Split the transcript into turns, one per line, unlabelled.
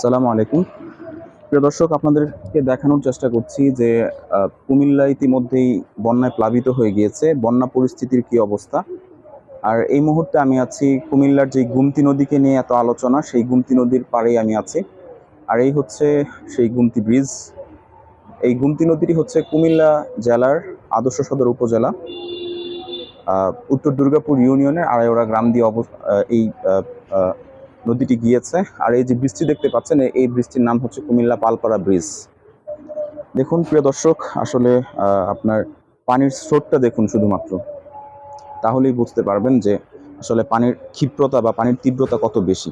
সালামু আলাইকুম প্রিয় দর্শক আপনাদেরকে দেখানোর চেষ্টা করছি যে কুমিল্লা ইতিমধ্যেই বন্যায় প্লাবিত হয়ে গিয়েছে। বন্যা পরিস্থিতির কি অবস্থা? আর এই মুহূর্তে আমি আছি কুমিল্লার যে গুমতি নদীকে নিয়ে এত আলোচনা সেই গুমতি নদীর পাড়েই আমি আছি। আর এই হচ্ছে সেই গুমতি ব্রিজ। এই গুমতি নদীটি হচ্ছে কুমিল্লা জেলার আদর্শ সদর উপজেলা উত্তর দুর্গাপুর ইউনিয়নের আড়াইওড়া গ্রাম দিয়ে আহ, এই নদীটি গিয়েছে। আর এই যে বৃষ্টি দেখতে পাচ্ছেন এই বৃষ্টির নাম হচ্ছে কুমিল্লা পালপাড়া ব্রিজ। দেখুন, প্রিয় দর্শক, আসলে আপনার পানির স্রোতটা দেখুন শুধুমাত্র। তাহলেই বুঝতে পারবেন যে আসলে পানির ক্ষিপ্রতা বা পানির তীব্রতা কত বেশি।